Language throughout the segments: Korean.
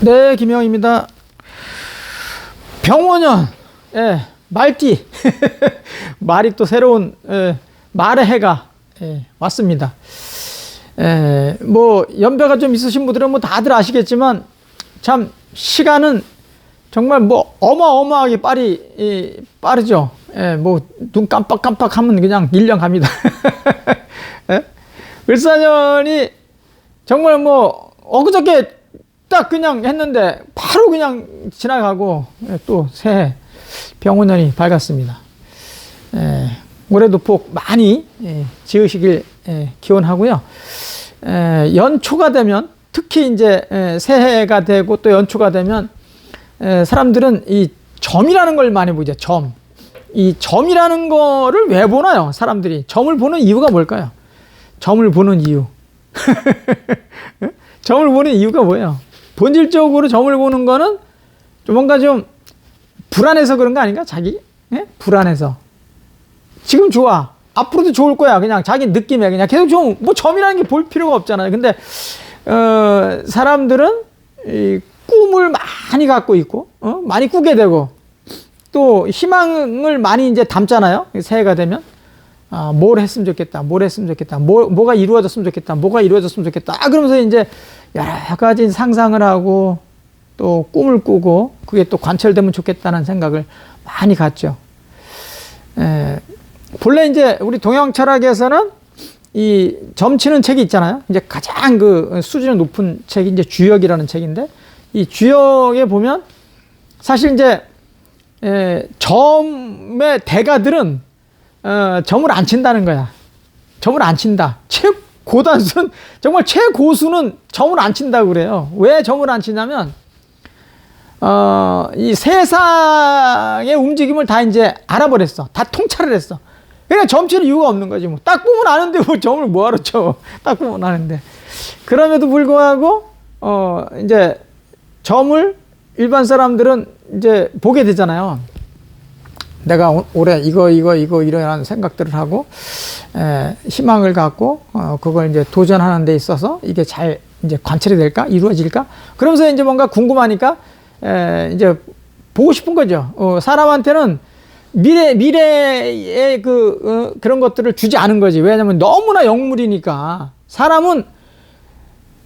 네, 김영입니다. 병원년, 예, 말띠. 말이 또 새로운, 예, 말의 해가, 예, 왔습니다. 예, 뭐, 연배가 좀 있으신 분들은 뭐 다들 아시겠지만, 참, 시간은 정말 뭐 어마어마하게 빠리, 이, 빠르죠. 예, 뭐, 눈 깜빡깜빡 하면 그냥 1년 갑니다. 예? 을사년이 정말 뭐, 엊그저께 딱 그냥 했는데 바로 그냥 지나가고 예, 또 새해 병원년이 밝았습니다. 예, 올해도 복 많이 예, 지으시길 예, 기원하고요. 예, 연초가 되면 특히 이제 예, 새해가 되고 또 연초가 되면 예, 사람들은 이 점이라는 걸 많이 보죠. 점. 이 점이라는 거를 왜 보나요? 사람들이 점을 보는 이유가 뭘까요? 점을 보는 이유. 점을 보는 이유가 뭐예요? 본질적으로 점을 보는 거는 좀 뭔가 좀 불안해서 그런 거 아닌가? 자기? 예? 불안해서. 지금 좋아. 앞으로도 좋을 거야. 그냥 자기 느낌에 그냥 계속 좀, 뭐 점이라는 게 볼 필요가 없잖아요. 근데, 어, 사람들은 이 꿈을 많이 갖고 있고, 어? 많이 꾸게 되고, 또 희망을 많이 이제 담잖아요. 새해가 되면. 아, 뭘 했으면 좋겠다. 뭘 했으면 좋겠다. 뭐, 뭐가 이루어졌으면 좋겠다. 뭐가 이루어졌으면 좋겠다. 아, 그러면서 이제 여러 가지 상상을 하고 또 꿈을 꾸고 그게 또 관철되면 좋겠다는 생각을 많이 갖죠. 에, 본래 이제 우리 동양 철학에서는 이 점치는 책이 있잖아요. 이제 가장 그 수준이 높은 책이 이제 주역이라는 책인데 이 주역에 보면 사실 이제 에, 점의 대가들은 어, 점을 안 친다는 거야. 점을 안 친다. 최고단수는 정말 최고수는 점을 안 친다고 그래요. 왜 점을 안 치냐면 어, 이 세상의 움직임을 다 이제 알아버렸어. 다 통찰을 했어. 그러니까 점 치는 이유가 없는 거지. 뭐. 딱 보면 아는데 뭐 점을 뭐하러 쳐. 딱 보면 아는데. 그럼에도 불구하고, 어, 이제 점을 일반 사람들은 이제 보게 되잖아요. 내가 오- 올해 이거, 이거, 이거, 이러한 생각들을 하고, 에, 희망을 갖고, 어, 그걸 이제 도전하는 데 있어서 이게 잘 이제 관철이 될까? 이루어질까? 그러면서 이제 뭔가 궁금하니까, 에, 이제 보고 싶은 거죠. 어, 사람한테는 미래, 미래의 그, 어, 그런 것들을 주지 않은 거지. 왜냐면 너무나 영물이니까. 사람은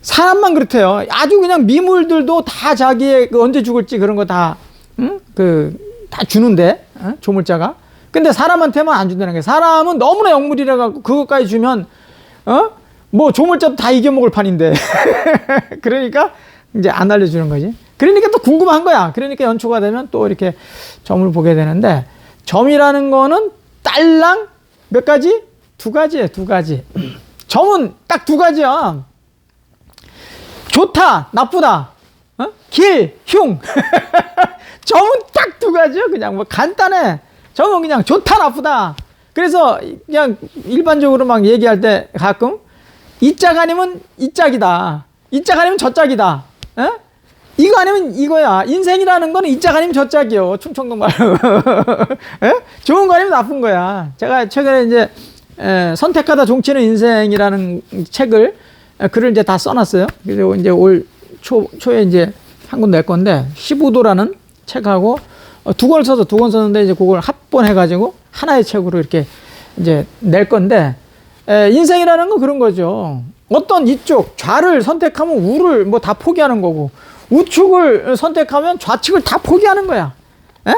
사람만 그렇대요. 아주 그냥 미물들도 다 자기의 그 언제 죽을지 그런 거 다, 응? 그, 다 주는데, 어? 조물자가. 근데 사람한테만 안 준다는 게 사람은 너무나 영물이라 갖고 그것까지 주면, 어? 뭐 조물자도 다 이겨 먹을 판인데. 그러니까 이제 안 알려주는 거지. 그러니까 또 궁금한 거야. 그러니까 연초가 되면 또 이렇게 점을 보게 되는데, 점이라는 거는 딸랑 몇 가지? 두 가지예요, 두 가지. 점은 딱 두 가지야. 좋다, 나쁘다. 어? 길, 흉. 점은 딱 두 가지요. 그냥 뭐 간단해. 점은 그냥 좋다, 나쁘다. 그래서 그냥 일반적으로 막 얘기할 때 가끔 이짝 아니면 이짝이다. 이짝 아니면 저짝이다. 에? 이거 아니면 이거야. 인생이라는 거는 이짝 아니면 저짝이요. 충청도 말로. 에? 좋은 거 아니면 나쁜 거야. 제가 최근에 이제 에, 선택하다 종치는 인생이라는 책을 에, 글을 이제 다 써놨어요. 그래서 이제 올 초, 초에 이제 한 권 낼 건데 15도라는 책하고 어, 두 권을 써서 두 권 썼는데 이제 그걸 합본해가지고 하나의 책으로 이렇게 이제 낼 건데 에, 인생이라는 건 그런 거죠. 어떤 이쪽 좌를 선택하면 우를 뭐 다 포기하는 거고 우측을 선택하면 좌측을 다 포기하는 거야. 에?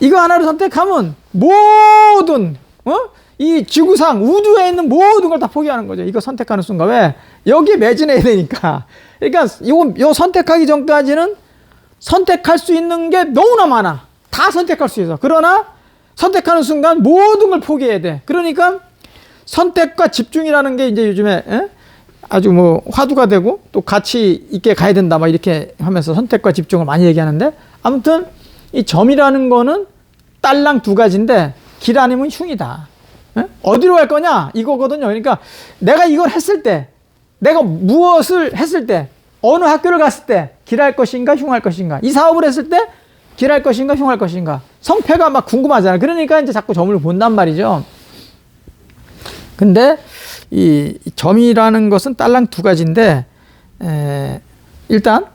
이거 하나를 선택하면 모든 어? 이 지구상 우주에 있는 모든 걸 다 포기하는 거죠. 이거 선택하는 순간 왜 여기에 매진해야 되니까. 그러니까 이거 요 선택하기 전까지는 선택할 수 있는 게 너무나 많아. 다 선택할 수 있어. 그러나 선택하는 순간 모든 걸 포기해야 돼. 그러니까 선택과 집중이라는 게 이제 요즘에 에? 아주 뭐 화두가 되고 또 같이 있게 가야 된다 막 이렇게 하면서 선택과 집중을 많이 얘기하는데 아무튼 이 점이라는 거는 딸랑 두 가지인데 길 아니면 흉이다. 에? 어디로 갈 거냐 이거거든요. 그러니까 내가 이걸 했을 때 내가 무엇을 했을 때 어느 학교를 갔을 때 길할 것인가 흉할 것인가 이 사업을 했을 때 길할 것인가 흉할 것인가 성패가 막 궁금하잖아. 그러니까 이제 자꾸 점을 본단 말이죠. 근데 이 점이라는 것은 딸랑 두 가지인데 에, 일단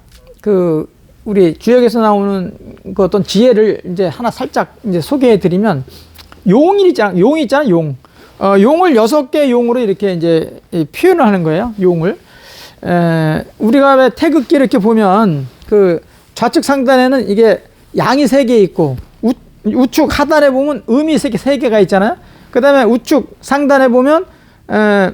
그 우리 주역에서 나오는 그 어떤 지혜를 이제 하나 살짝 이제 소개해 드리면 용이 있잖아. 용이 있잖아. 용. 어, 용을 여섯 개 용으로 이렇게 이제 이 표현을 하는 거예요. 용을. 에, 우리가 왜 태극기 이렇게 보면 그 좌측 상단에는 이게 양이 세 개 있고 우, 우측 하단에 보면 음이 세 개가 있잖아요. 그 다음에 우측 상단에 보면 에,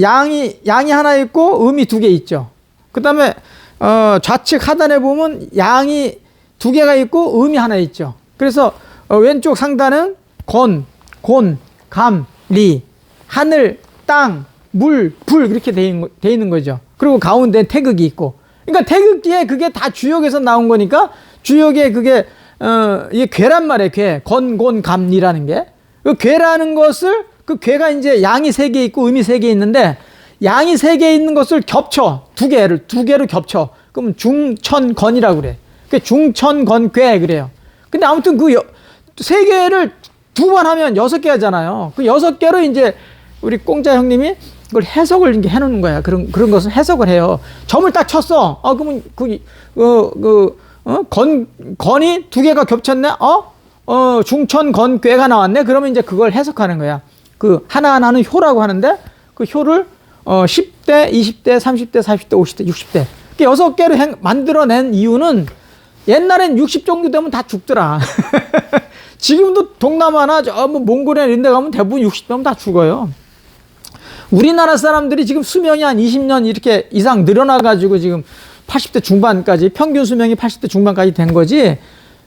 양이 양이 하나 있고 음이 두 개 있죠. 그 다음에 어, 좌측 하단에 보면 양이 두 개가 있고 음이 하나 있죠. 그래서 어, 왼쪽 상단은 건, 곤, 감, 리, 하늘, 땅, 물, 불 그렇게 돼 있는, 거- 돼 있는 거죠. 그리고 가운데 태극이 있고. 그러니까 태극기에 그게 다 주역에서 나온 거니까 주역에 그게 어, 이게 괴란 말이에요. 괴. 건, 곤, 감, 리라는 게. 그 괴라는 것을 그 괴가 이제 양이 세 개 있고 음이 세 개 있는데 양이 세 개 있는 것을 겹쳐 두 개를 두 개로 겹쳐 그럼 중천건이라고 그래. 그 중천건괴 그래요. 근데 아무튼 그 세 개를 두 번 하면 여섯 개 하잖아요. 그 여섯 개로 이제 우리 공자 형님이 그걸 해석을 이제 해놓는 거야. 그런 그런 것을 해석을 해요. 점을 딱 쳤어. 아 그러면 그그 어, 건 건이 두 개가 겹쳤네. 어? 어 중천 건괴가 나왔네. 그러면 이제 그걸 해석하는 거야. 그 하나하나는 효라고 하는데 그 효를 어 10대, 20대, 30대, 40대, 50대, 60대. 그 여섯 개로 행- 만들어낸 이유는 옛날엔 60 정도 되면 다 죽더라. 지금도 동남아나 저 뭐 몽골이나 이런 데 가면 대부분 60 되면 다 죽어요. 우리나라 사람들이 지금 수명이 한 20년 이렇게 이상 늘어나가지고 지금 80대 중반까지 평균 수명이 80대 중반까지 된 거지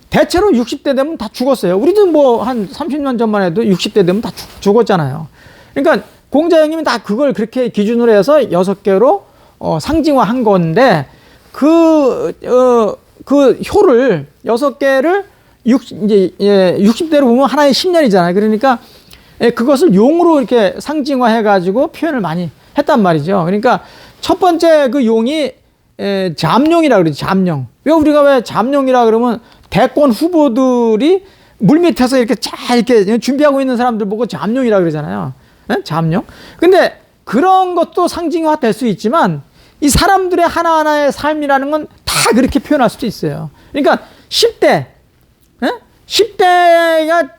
대체로 60대 되면 다 죽었어요. 우리도 뭐 한 30년 전만 해도 60대 되면 다 죽, 죽었잖아요. 그러니까 공자 형님이 다 그걸 그렇게 기준으로 해서 여섯 개로 어, 상징화한 건데 그, 어, 그 효를 여섯 개를 60, 이제, 예, 60대로 보면 하나의 10년이잖아요. 그러니까 예, 그것을 용으로 이렇게 상징화해가지고 표현을 많이 했단 말이죠. 그러니까 첫 번째 그 용이 에, 잠룡이라 그러지, 잠룡. 왜 우리가 왜 잠룡이라 그러면 대권 후보들이 물 밑에서 이렇게 잘 이렇게 준비하고 있는 사람들 보고 잠룡이라 그러잖아요. 예? 잠룡. 근데 그런 것도 상징화 될 수 있지만 이 사람들의 하나하나의 삶이라는 건 다 그렇게 표현할 수도 있어요. 그러니까 10대, 예? 10대가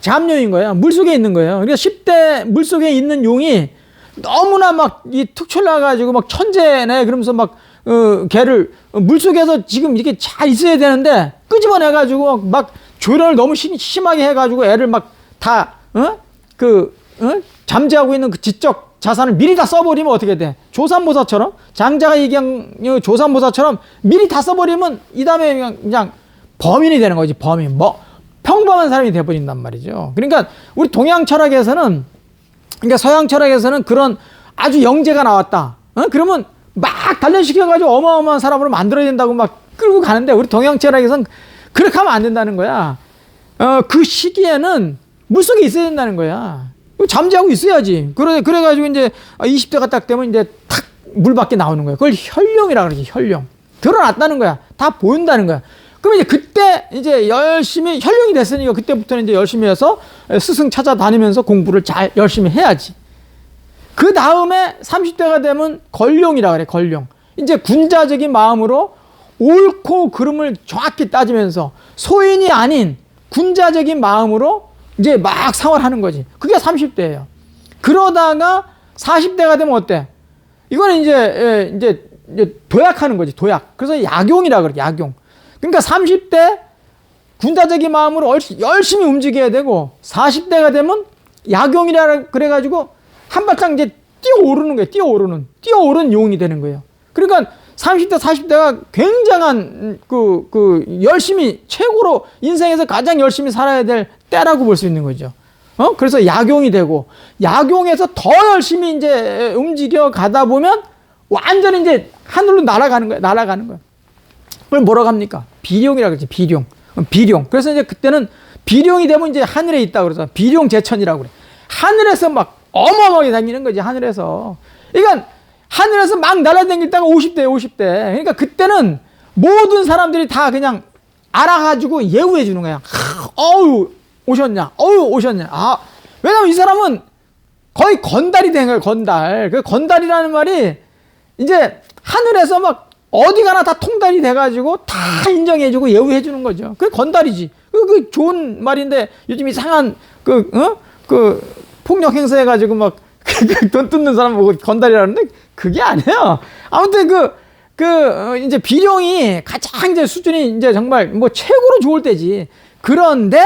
잠룡인 거예요. 물 속에 있는 거예요. 그러니까 10대 물 속에 있는 용이 너무나 막 이툭 쳐나가지고 막 천재네 그러면서 막 어, 걔를 물 속에서 지금 이렇게 잘 있어야 되는데 끄집어내가지고 막 조련을 너무 심, 심하게 해가지고 애를 막다 어? 그 어? 잠재하고 있는 그 지적 자산을 미리 다 써버리면 어떻게 돼? 조산모사처럼 장자가 얘기한 어, 조산모사처럼 미리 다 써버리면 이 다음에 그냥, 그냥 범인이 되는 거지 범인 뭐 평범한 사람이 돼버린단 말이죠. 그러니까 우리 동양 철학에서는 그러니까 서양 철학에서는 그런 아주 영재가 나왔다. 어? 그러면 막 단련시켜가지고 어마어마한 사람으로 만들어야 된다고 막 끌고 가는데 우리 동양 철학에서는 그렇게 하면 안 된다는 거야. 어, 그 시기에는 물속에 있어야 된다는 거야. 잠재하고 있어야지. 그래, 그래가지고 이제 20대가 딱 되면 이제 탁 물 밖에 나오는 거야. 그걸 혈령이라 그러지, 혈령. 드러났다는 거야. 다 보인다는 거야. 그러면 이제 그때 이제 열심히 혈령이 됐으니까 그때부터는 이제 열심히 해서 스승 찾아다니면서 공부를 잘 열심히 해야지. 그 다음에 30대가 되면 걸령이라 그래, 걸령. 이제 군자적인 마음으로 옳고 그름을 정확히 따지면서 소인이 아닌 군자적인 마음으로 이제 막 생활하는 거지. 그게 30대예요. 그러다가 40대가 되면 어때? 이거는 이제, 예, 이제 도약하는 거지, 도약. 그래서 약용이라 그래, 약용. 그러니까 30대 군자적인 마음으로 얼- 열심히 움직여야 되고 40대가 되면 약용이라 그래가지고 한 발짝 이제 뛰어오르는 거예요. 뛰어오르는 뛰어오른 용이 되는 거예요. 그러니까 30대 40대가 굉장한 그, 그 열심히 최고로 인생에서 가장 열심히 살아야 될 때라고 볼 수 있는 거죠. 어? 그래서 약용이 되고 약용에서 더 열심히 이제 움직여 가다 보면 완전히 이제 하늘로 날아가는 거야. 날아가는 거야. 그걸 뭐라고 합니까? 비룡이라 그러지, 비룡. 어, 비룡. 그래서 이제 그때는 비룡이 되면 이제 하늘에 있다 그래서 비룡 제천이라고 그래. 하늘에서 막 어마어마하게 다니는 거지, 하늘에서. 그러니까 하늘에서 막 날아다니다가 50대, 50대. 그러니까 그때는 모든 사람들이 다 그냥 알아가지고 예우해 주는 거야. 하, 어우, 오셨냐? 어우, 오셨냐? 아, 왜냐면 이 사람은 거의 건달이 된 거예요, 건달. 그 건달이라는 말이 이제 하늘에서 막 어디 가나 다 통달이 돼가지고 다 인정해주고 예우해주는 거죠. 그게 건달이지. 그, 그 좋은 말인데 요즘 이상한 그, 어? 그 폭력 행사해가지고 막 돈 뜯는 사람 보고 건달이라는데 그게 아니에요. 아무튼 그, 그, 어, 이제 비룡이 가장 이제 수준이 이제 정말 뭐 최고로 좋을 때지. 그런데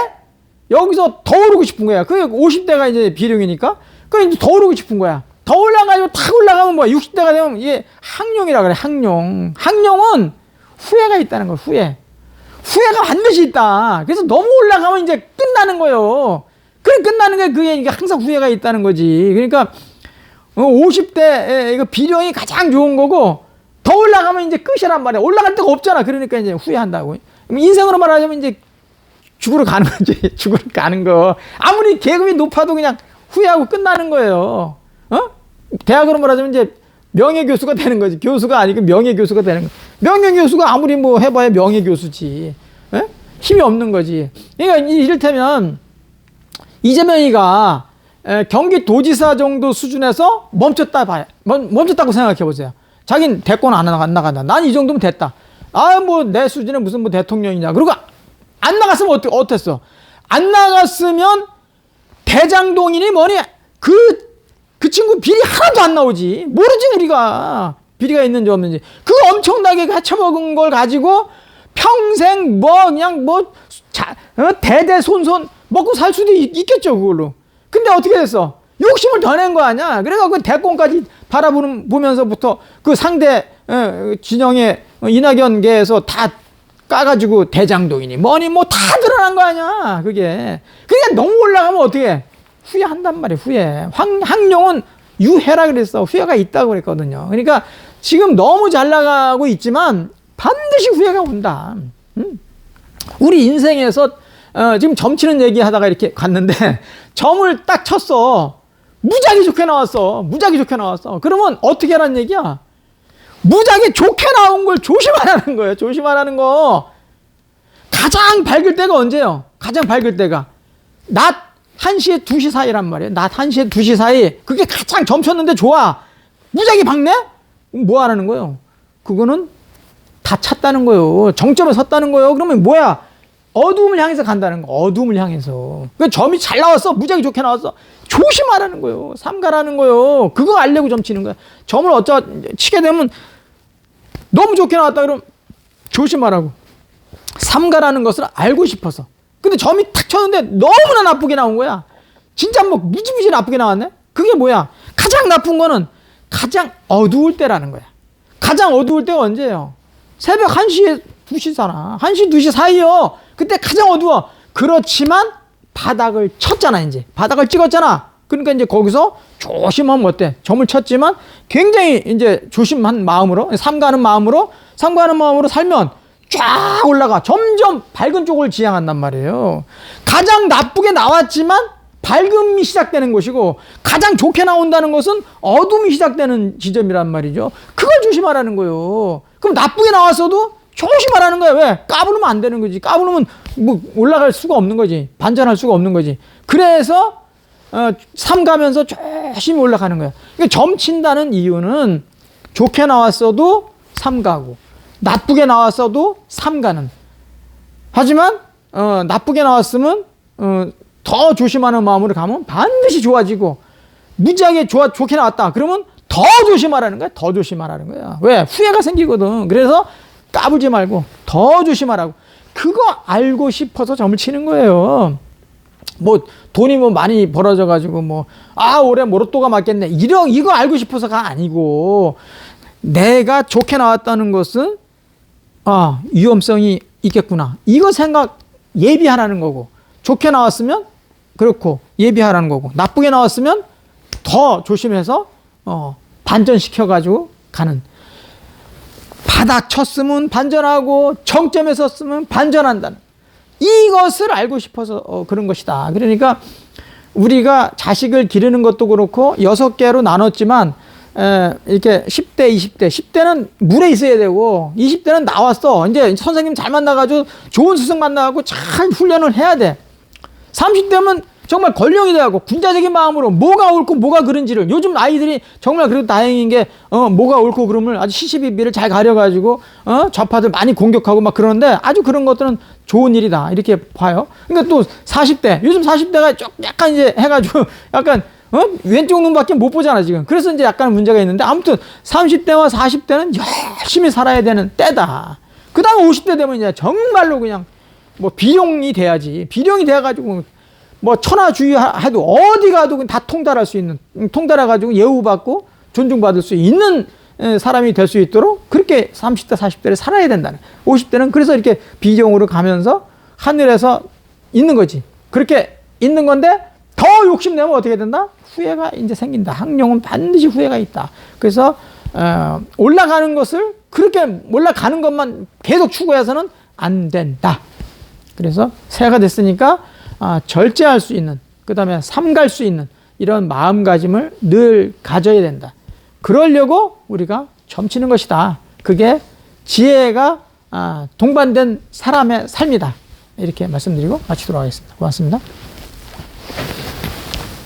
여기서 더 오르고 싶은 거야. 그 50대가 이제 비룡이니까. 그 이제 더 오르고 싶은 거야. 더 올라가지고 탁 올라가면 뭐야. 60대가 되면 이게 항룡이라 그래. 항룡. 항룡은 후회가 있다는 거야. 후회. 후회가 반드시 있다. 그래서 너무 올라가면 이제 끝나는 거예요. 그래 끝나는 게 그게 이게 항상 후회가 있다는 거지. 그러니까 50대 이거 비령이 가장 좋은 거고 더 올라가면 이제 끝이란 말이야. 올라갈 데가 없잖아. 그러니까 이제 후회한다고. 인생으로 말하자면 이제 죽으러 가는 거지. 죽으러 가는 거. 아무리 계급이 높아도 그냥 후회하고 끝나는 거예요. 어? 대학으로 말하자면 이제 명예 교수가 되는 거지. 교수가 아니고 명예 교수가 되는 거. 명예 교수가 아무리 뭐 해봐야 명예 교수지. 에? 힘이 없는 거지. 그러니까 이- 이를테면 이재명이가 에, 경기도지사 정도 수준에서 멈췄다 봐요. 멈, 멈췄다고 생각해 보세요. 자기는 대권 안, 나간다. 난 이 정도면 됐다. 아, 뭐 내 수준에 무슨 뭐 대통령이냐. 그리고 안 나갔으면 어때, 어땠어? 안 나갔으면 대장동이니 뭐니 그, 그 친구 비리 하나도 안 나오지. 모르지, 우리가. 비리가 있는지 없는지. 그 엄청나게 헤쳐먹은 걸 가지고 평생 뭐, 그냥 뭐, 자, 어? 대대손손 먹고 살 수도 있, 있겠죠, 그걸로. 근데 어떻게 됐어? 욕심을 더 낸 거 아니야? 그래서 그 대권까지 바라보면서부터 그 상대 어, 진영의 이낙연계에서 다 까가지고 대장동이니 뭐니 뭐 다 드러난 거 아니야 그게 그러니까 너무 올라가면 어떻게 후회한단 말이야 후회 황, 항룡은 유해라 그랬어 후회가 있다고 그랬거든요 그러니까 지금 너무 잘 나가고 있지만 반드시 후회가 온다 음? 우리 인생에서 어, 지금 점치는 얘기 하다가 이렇게 갔는데 점을 딱 쳤어 무지하게 좋게 나왔어 무지하게 좋게 나왔어 그러면 어떻게 하라는 얘기야 무지하게 좋게 나온 걸 조심하라는 거예요. 조심하라는 거. 가장 밝을 때가 언제요? 가장 밝을 때가. 낮 1시에 2시 사이란 말이에요. 낮 1시에 2시 사이. 그게 가장 점쳤는데 좋아. 무지하게 밝네? 뭐 하라는 거예요? 그거는 다 찼다는 거예요. 정점에 섰다는 거예요. 그러면 뭐야? 어두움을 향해서 간다는 거. 어두움을 향해서. 그 점이 잘 나왔어. 무지하게 좋게 나왔어. 조심하라는 거예요. 삼가라는 거예요. 그거 알려고 점 치는 거야. 점을 어쩌 치게 되면 너무 좋게 나왔다 그러면 조심하라고. 삼가라는 것을 알고 싶어서. 근데 점이 탁 쳤는데 너무나 나쁘게 나온 거야. 진짜 뭐 무지무지 나쁘게 나왔네? 그게 뭐야? 가장 나쁜 거는 가장 어두울 때라는 거야. 가장 어두울 때가 언제예요? 새벽 1시에 2시잖아. 1시, 2시 사이요. 그때 가장 어두워. 그렇지만 바닥을 쳤잖아, 이제. 바닥을 찍었잖아. 그러니까 이제 거기서 조심하면 어때? 점을 쳤지만 굉장히 이제 조심한 마음으로, 삼가는 마음으로, 삼가는 마음으로 살면 쫙 올라가. 점점 밝은 쪽을 지향한단 말이에요. 가장 나쁘게 나왔지만 밝음이 시작되는 것이고 가장 좋게 나온다는 것은 어둠이 시작되는 지점이란 말이죠. 그걸 조심하라는 거예요. 그럼 나쁘게 나왔어도 조심하라는 거야. 왜? 까부르면 안 되는 거지. 까부르면 뭐 올라갈 수가 없는 거지. 반전할 수가 없는 거지. 그래서 어, 삼 가면서 조심히 올라가는 거야. 그러니까 점 친다는 이유는 좋게 나왔어도 삼 가고 나쁘게 나왔어도 삼가는. 하지만 어, 나쁘게 나왔으면 어, 더 조심하는 마음으로 가면 반드시 좋아지고 무지하게 좋아 좋게 나왔다. 그러면 더 조심하라는 거야. 더 조심하라는 거야. 왜? 후회가 생기거든. 그래서 까불지 말고 더 조심하라고. 그거 알고 싶어서 점을 치는 거예요. 뭐 돈이 뭐 많이 벌어져 가지고 뭐 아 올해 뭐 로또가 맞겠네 이런 이거 알고 싶어서가 아니고 내가 좋게 나왔다는 것은 아 위험성이 있겠구나. 이거 생각 예비하라는 거고. 좋게 나왔으면 그렇고 예비하라는 거고. 나쁘게 나왔으면 더 조심해서 어 반전시켜 가지고 가는. 바닥 쳤으면 반전하고 정점에 섰으면 반전한다는. 이것을 알고 싶어서 어, 그런 것이다. 그러니까 우리가 자식을 기르는 것도 그렇고 여섯 개로 나눴지만 에, 이렇게 10대, 20대, 10대는 물에 있어야 되고 20대는 나왔어. 이제 선생님 잘 만나가지고 좋은 스승 만나고 잘 훈련을 해야 돼. 30대면 정말 권력이 돼갖고 군자적인 마음으로 뭐가 옳고 뭐가 그른지를 요즘 아이들이 정말 그래도 다행인 게 어, 뭐가 옳고 그름을 아주 시시비비를 잘 가려가지고 어, 좌파들 많이 공격하고 막 그러는데 아주 그런 것들은 좋은 일이다 이렇게 봐요. 그러니까 또 40대 요즘 40대가 좀 약간 이제 해가지고 약간 어? 왼쪽 눈밖에 못 보잖아 지금. 그래서 이제 약간 문제가 있는데 아무튼 30대와 40대는 열심히 살아야 되는 때다. 그 다음 50대 되면 이제 정말로 그냥 뭐 비룡이 돼야지. 비룡이 돼가지고 뭐 천하주의해도 어디 가도 다 통달할 수 있는 음, 통달해가지고 예우받고 존중받을 수 있는 에, 사람이 될 수 있도록 그렇게 30대 40대를 살아야 된다는 50대는 그래서 이렇게 비종으로 가면서 하늘에서 있는 거지 그렇게 있는 건데 더 욕심내면 어떻게 된다 후회가 이제 생긴다 학령은 반드시 후회가 있다 그래서 어, 올라가는 것을 그렇게 올라가는 것만 계속 추구해서는 안 된다 그래서 새해가 됐으니까 아, 절제할 수 있는 그다음에 삼갈 수 있는 이런 마음가짐을 늘 가져야 된다. 그러려고 우리가 점치는 것이다. 그게 지혜가 아, 동반된 사람의 삶이다. 이렇게 말씀드리고 마치도록 하겠습니다. 고맙습니다.